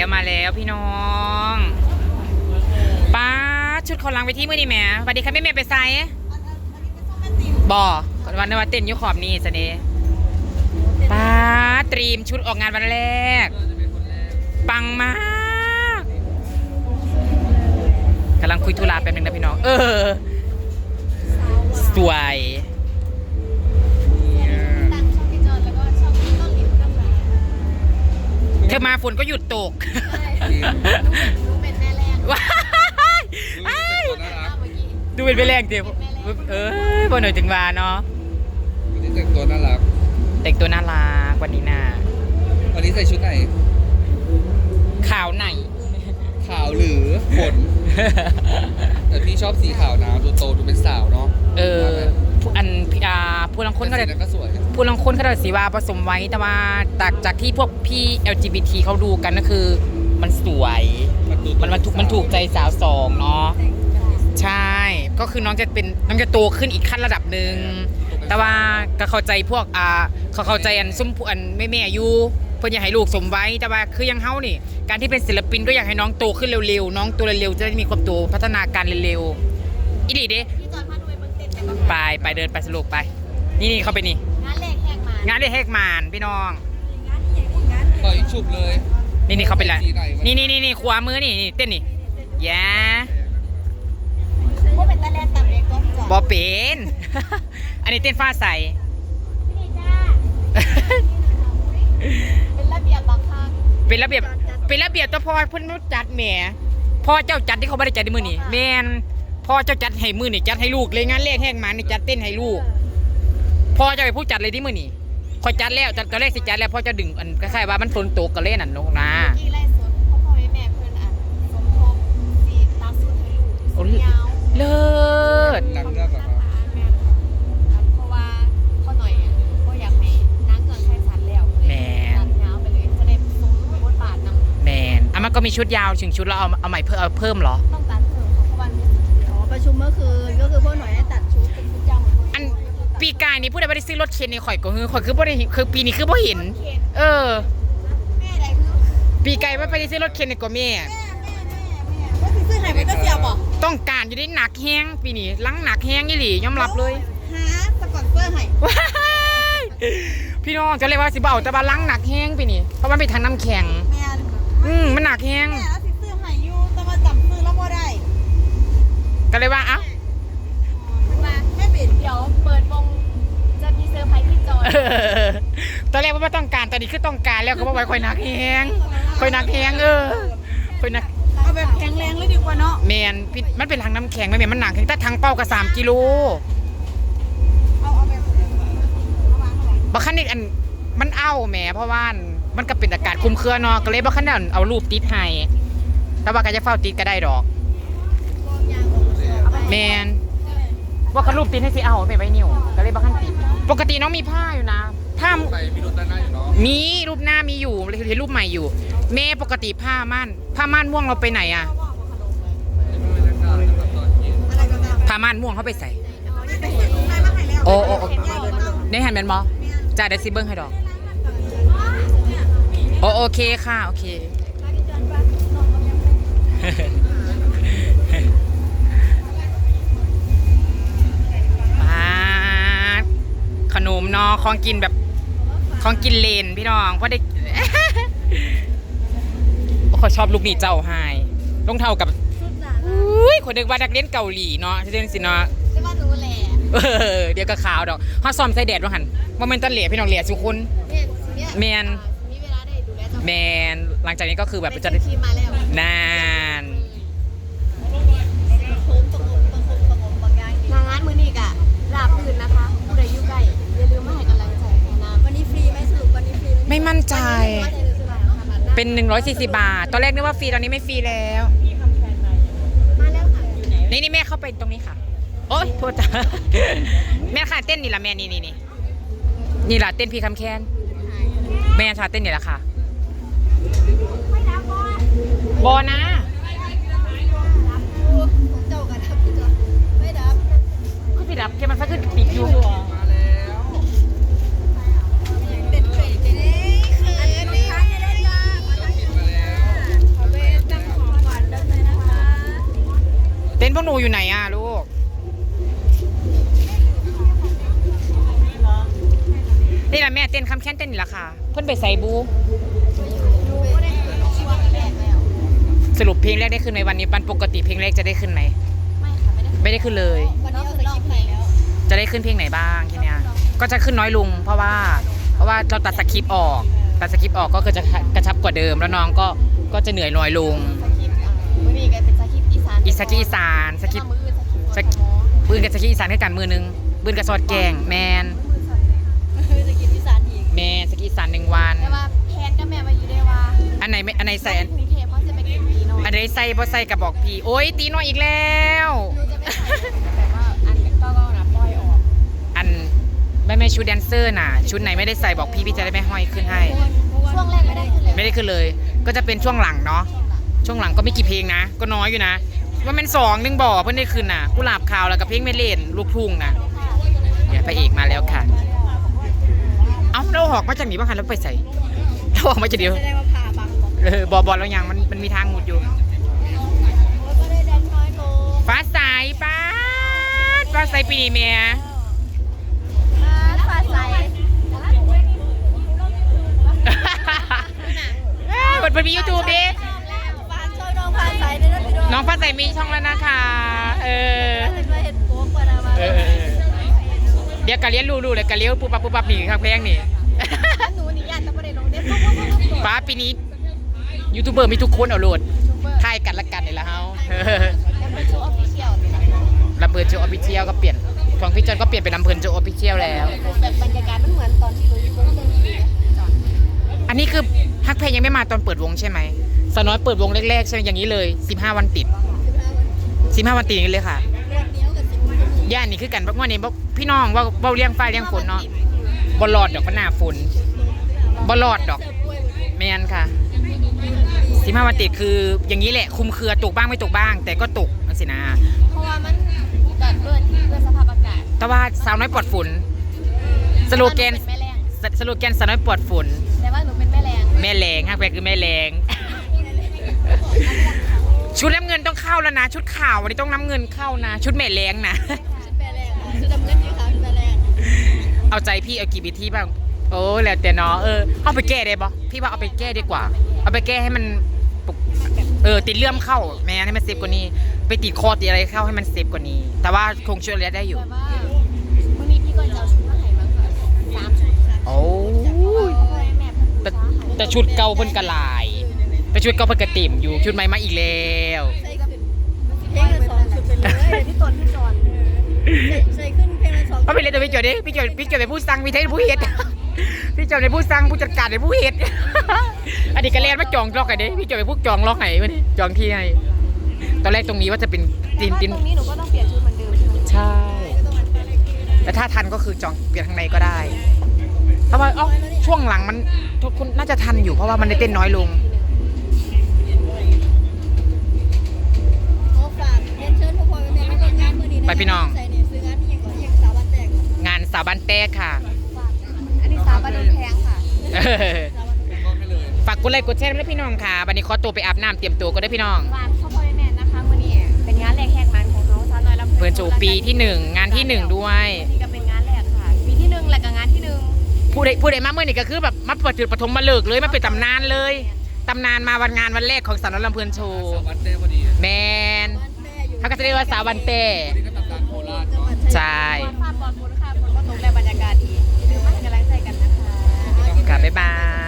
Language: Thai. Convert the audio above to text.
แล้วมาแล้วพี่น้องป้าชุดเขาลังไปที่มือนี่แม่สวัสดีค่ะแม่แม่ไปไซบ่ก่อนวันนี้ว่าเต้นอยุขอบนี่สเน่ป้าตรีมชุดออกงานวันแรก ปังมากกำลังคุยธุระแป๊บนึงนะพี่น้อง เออ สวย เธอมาฝนก็หยุดตกรู้เป็นแม่แรกว้ายอ้ายเมื่อกี้ดูเป็นไปแรงเดียวเออพอหน่อยถึงวาเนาะวันนี้แต่งตัวน่ารัก แต่งตัวน่ารักวันนี้น่าวันนี้ใส่ชุดไหน ขาวไหน ขาวหรือฝนแต่พี่ชอบสีขาวนะดูโตดูเป็นสาวเนาะ เออผู้อันอ่าผู้ลังคนก็แต่ได้สีนั้นก็สวย ผู้ลังคนก็ได้สีว่าผสมไว้แต่ว่าจากจากที่พวกพี่ LGBT เขาดูกันก็คือ มันสวยมันดูมันมันถูกมันถูกใจสาวสองเนาะใช่ ก็คือน้องจะเป็นน้องจะโตขึ้นอีกขั้นระดับหนึ่งแต่ว่าก็เข้าใจพวกอ่าเขาเข้าใจอันซุ้มผู้อันแม่แม่ๆอยู่เพื่ออยากให้ลูกสมไว้แต่ว่าคืออยังเฮานี่ การที่เป็นศิลปินก็อยากให้น้องโตขึ้นเร็วๆน้องโตเร็วๆจะได้มีความโตพัฒนาการเร็วๆอีหลีเด้พี่จอดพาด้วยเบิ้งเต้นแต่ก็ไปไปเดินไปสรุปไป นี่นี่เข้าไปนี่ งานแรกแหกมางานได้แฮกมานพี่น้องปล่อยฉุบเลยนี่นี่เข้าไปแล้วสีไหนวะนี่นี่นี่นี่ขวามือนี่นี่เต้นนี่แย่พวกเป็นตะแลนตำเล็กก็พี่จอดบอเป็น อันนี้เต้นฟ้าใส พี่จ้าเป็นระเบียบบางครั้งเป็นระเบียบ เป็นระเบียบตัวพ่อเพิ่นจัดแหมพ่อเจ้าจัดที่เขาไม่ได้จัดในมือนี่แม่นพ่อเจ้าจัดให้มือนี่จัดให้ลูกเลยงานแรกแห้งหมานี่จัดเต้นให้ลูกพ่อเจ้าเป็นผู้จัดเลยที่มือนี่ คอยจัดแล้วจัดตอนแรกสิจัดแล้วพ่อจะดึงอันคล้ายๆว่ามันฝนตกก็เล่นอันนกนะ กี่ไร่สวนพ่อพ่อแม่แม่เพื่อนอะสมทบสีตามสูตรให้ลูกสียาวเลิศนางเลือกเหรอครับเพราะว่าพ่อหน่อยอะก็อยากให้นางเกินใช้สันแล้วแหมตัดยาวไปเลยจะได้สมบทบาทนำแมนอะมันก็มีชุดยาวถึงชุดแล้วเอาเอาใหม่เพิ่มเอาเพิ่มเหรอ ต้องตัดเพิ่มเพราะวันนี้อ๋อประชุมเมื่อคืนก็คือพวกหน่วยได้ตัดชุดเป็นชุด ปีกายนี่ผู้ใดไม่ได้ซื้อรถเคนนี่ข่อยก็คือข่อยคือบ่ได้คือปีนี้คือบ่เห็นเคนเออ แม่ใดคือปีกายว่าไปได้ซื้อรถเคนนี่ก็แม่ว่าสิซื้อไหนมันก็เสียบอกต้องการอยู่ได้หนักแห้งปีนี้ลังหนักแห้งยี่หลียอมรับเลยหาสปอนเซอร์ให้ว้ายพี่น้องจะเรียกว่าสิเบาแต่ว่าลังหนักแห้งปีนี้เพราะมันเป็นทางน้ำแข็ง แม่นอืมมันหนักแห้งแม่แล้วสิซื้อให้อยู่แต่ว่าจำซื้อแล้วบ่ได้ก็เลยว่าเอ้ามาไม่ เป็นเดี๋ยวเปิดวงจะมีเซอร์ไพรส์พี่จอยเออตอนแรกว่าไม่ต้องการตอนนี้คือต้องการแล้วก็บอกว่าข่อยหนักแห้งข่อยหนักแห้งเออข่อยหนักเอาแบบแข็งแรงเลยดีกว่าเนาะแมนพี่มันเป็นทางน้ำแข็งไม่แมนมันหนักแข็งแต่ทางเป้าก็สามกิโลเอาเอาแบบเอาวางเอาไว้บางคันนี่อันมันเอาแหมเพราะว่ามันก็เป็นอากาศคลุมเครือเนาะก็เลยบางคันนั่นเอารูปติดให้แต่ว่าก็จะเฝ้าติดก็ได้ดอกยางของเอาไปแมน ว่าเขารูปติดให้สิเอาไม่ไว้นิ้วก็เลยบางคันติดปกติน้องมีผ้าอยู่นะผ้าไปมีรถด้านหน้าอยู่เนาะมีรูปหน้ามีอยู่เห็นรูปใหม่อยู่แม่ปกติผ้าม่านผ้าม่านม่วงเราไปไหนอะบรรยากาศนะครับตอนเย็นอะไรก็ตามผ้าม่านม่วงเขาไปใส่ไปเห็นใครมาให้แล้วโอ้โอ้โอ้ได้หันแมนบอจ่ายเดซิเบิ้งให้ดอกโอโอเคค่ะ โอเค ของกินแบบของกินเลนพี่น้องเพราะได้โอ้ขอยชอบลูกนี่เจ้าไฮรองเท้ากับชุดหนาอุ้ยคนนึกว่านักเรียนเกาหลีเนาะที่เล่นสิเนาะจะว่าหนูแหละเออเดี๋ยวก็ขาวดอกเฮาซ้อมใส่แดดว่าหั่นบ่แม่นตะเหลียพี่น้องเหลียสุคนเนี่ยเนี่ยแมนมีเวลาได้ดูแลเจ้าแมนหลังจากนี้ก็คือแบบไปจะเจอทีมมาแล้วนาน เป็น 140 บาท ตอนแรกนึกว่าฟรี ตอนนี้ไม่ฟรีแล้ว มาแล้วค่ะนี่นี่แม่เข้าไปตรงนี้ค่ะ โอ๊ยโทษจ้ะแม่ค่ะเต้นนี่ละแม่นี่นี่นี่นี่ล่ะเต้นพี่คำแคนแม่ชาเต้นนี่แหละค่ะบอนะเจ้ากันครับพี่จอไม่ดับคือสิดับแค่มันฟ้าขึ้นปิดอยู่ คำแค้นเต้นนี่แหละค่ะ เพิ่นไปใส่บูดูก็ได้เกิดช่วงแรกแล้วสรุปเพลงแรกได้ขึ้นไหมวันนี้วันปกติเพลงแรกจะได้ขึ้นไหมไม่ค่ะไม่ได้ไม่ได้ขึ้นเลยวันนี้เอาสคริปต์ไปแล้วจะได้ขึ้นเพลงไหนบ้างทีเนี้ยก็จะขึ้นน้อยลงเพราะว่าเพราะว่าเราตัดสคริปต์ออกตัดสคริปต์ออกก็คือจะกระชับกว่าเดิม แล้วน้องก็ก็จะเหนื่อยน้อยลงสคริปต์อะมือนี้ก็เป็นสคริปต์อีสานอีสคริปต์อีสานสคริปต์มืออื่นสคริปต์สคปืนกับสคริปต์อีสานให้กันมือหนึงปืนกับซอดแกงแมนมือสคริปต์ อีสานอีกแมนสคริปต์อีสานหนึ่งวัน แต่ว่าแพนก็แม่มาอยู่ได้ว่าอันไหนไม่อันไหนใส่อันกรุงเทพเขาจะไปกินปีน้อยอันไหนใส่บ่ใส่กับบอกพี่โอ๊ยตีน้อยอีกแล้ว หนูจะไม่ใส่แต่ว่าอันก็ก็นะปล่อยออกอันไม่ไม่ชุดแดนเซอร์น่ะ ชุดไหนไม่ได้ใส่บอกพี่พี่จะได้ไม่ห้อยขึ้นให้ ช่วงแรกไม่ได้ขึ้นเลยไม่ได้ขึ้นเลย ก็จะเป็นช่วงหลังเนาะ ช่วงหลังก็ไม่กี่เพลงนะ ก็น้อยอยู่นะ ว่าเป็นสองหนึงบ่อเพิ่นได้ขึ้นน่ะกุหลาบขาวแล้วกับเพลงไม่เล่นลูกทุ่งน่ะเนี่ยพระเอกมาแล้วค่ะ เอ้าเราหอกมาจากนี้บ้างคะแล้วไปใส่เราออกมาจากเดียวแสดงว่าผ่าบางบอกเออบอบอลแล้วยังมันมันมีทางหมุดอยู่ แล้วก็ได้แดนน้อยลงฟ้าใสป้าดฟ้าใสปีนี้เมียมาฟ้าใสเอ้ยเปิดเปิดมียูทูบดิฟ้าช่วยน้องฟ้าใสด้วยนะพี่น้องน้องฟ้าใสมีช่องแล้วนะคะ เออถ้าจะมาเห็นโป๊กกว่านะมาเออเออเออเดี๋ยวกะเลี้ยนรูๆเลยกะเลี้ยวปุ๊บปั๊บปุ๊บปั๊บนี่ข้างแพงนี่ หนูนี่อยากจะประเด็นลงเด็กปุ๊บปุ๊บปุ๊บปุ๊บฟ้าปีนี้ยูทูบเบอร์มีทุกคนเอาโหลดทายกันละกันนี่ละเฮาเออแล้วเป็นโชว์ออฟฟิเชียลเลยนะลำเพลินโจออฟฟิเชียลก็เปลี่ยนของพี่จอนก็เปลี่ยนเป็นลำเพลินโจออฟฟิเชียลแล้วแบบบรรยากาศมันเหมือนตอนที่หนูอยู่วงดนตรีอะจอนอันนี้คือฮักเพลงยังไม่มาตอนเปิดวงใช่ไหมสาวน้อยเปิดวงแรกๆใช่ไหมอย่างนี้เลย15วันติด15วันติดอย่างนี้เลยค่ะเดือนเดียวกับสิบวันย่านนี่คือกันบอกว่านี่บอกพี่น้องว่าเบาเลี้ยงไฟเลี้ยงฝนเนาะ บอลอดดอกพนาฝนบอลอดดอกไม่งั้นค่ะ15วันติดคืออย่างนี้แหละคุมเครือตกบ้างไม่ตกบ้าง แต่ก็ตกนั่นสินะเพราะว่ามันเกิดด้วยด้วยสภาพอากาศแต่ว่าสาวน้อยปลอดฝนสโลแกนหเป็นแม่แรงสสโลแกนสาวน้อยปลอดฝนแต่ว่าหนูเป็นแม่แรงแม่แรงฮักแพงคือแม่แรงชุดน้ำเงินต้องเข้าแล้วนะ ชุดขาววันนี้ต้องน้ำเงินเข้านะ ชุดแม่แรงนะ เอาใจพี่เอากี่วิธีบ้าง โอ้แล้วแต่เนาะเออเอาไปแก้ได้ปะพี่ว่าเอาไปแก้ดีกว่า เอาไปแก้ให้มันปุกเออติดเลื่อมเข้าแม่ให้มันเซฟกว่านี้ ไปติดคอติดอะไรเข้าให้มันเซฟกว่านี้ แต่ว่าคงช่วยเหลือได้อยู่ แต่ว่าวันนี้พี่ก็จะเอาชุดมาให้มาค่ะสามชุดค่ะโอ้ยเพราะว่าแม่แต่แต่ชุดเก่าเพิ่นกระลาย แต่ชุดเก่าเพิ่นกระติ่มอยู่ชุดใหม่มาอีกแล้ว ใส่ขึ้นเพลงละสองชุดไปเลยพี่ตนพี่จอนใส่ขึ้น เพลงละสองเพราะเป็นเลยตัวพี่จอยดิพี่จอยพี่จอยเป็นผู้สั่งพี่เทนผู้เฮ็ดพี่จอยเป็นผู้สั่งผู้จัดการเป็นผู้เฮ็ดอันนี้ก็เล่นมาจองล็อกไงดิพี่จอยเป็นผู้จองล็อกไงวะนี่จองที่ให้ตอนแรกตรงนี้ว่าจะเป็นตีนตีนตรงนี้หนูก็ต้องเปลี่ยนชุดเหมือนเดิมใช่ไหมใช่แต่ถ้าทันก็คือจองเปลี่ยนข้างในก็ได้เพราะว่าเอ้าช่วงหลังมันทุกคนน่าจะทันอยู่เพราะว่ามันได้เต้นน้อยลงขอฝากเรียนเชิญทุกคนในงานงานมื้อนี้นะไปพี่น้อง สาวบ้านแต้ค่ะฝากอันนี้สาวบ้านโดนแพงค่ะเออสาวบ้านโดนแพงก็ให้เลยฝากกดไลค์กดแชร์ด้วยพี่น้องค่ะวันนี้ขอตัวไปอาบน้ำเตรียมตัวก็ได้พี่น้อง ฝากพ่อพ่อแม่นะคะมื้อนี้เป็นงานแรกแหกมันของเขาซะหน่อยลำเพื่อนโจปีที่หนึ่งงานที่หนึ่งด้วย นี่ก็เป็นงานแรกค่ะ ปีที่หนึ่งแล้วก็งานที่หนึ่งผู้ใดผู้ใดมาเมื่อนี่ก็คือแบบมาเปิดจุดปฐมมาเลิกเลยมาเป็นตำนานเลยตำนานมาวันงานวันแรกของสาวน้อยลำเพลินโชว์สวัสดีพอดีแมนบ้านแม่อยู่เขาก็จะเรียกว่าสาววันเต้นี่ก็ตำนานโคราชเนาะ ใช่ฝ ค่ะ บ๊ายบาย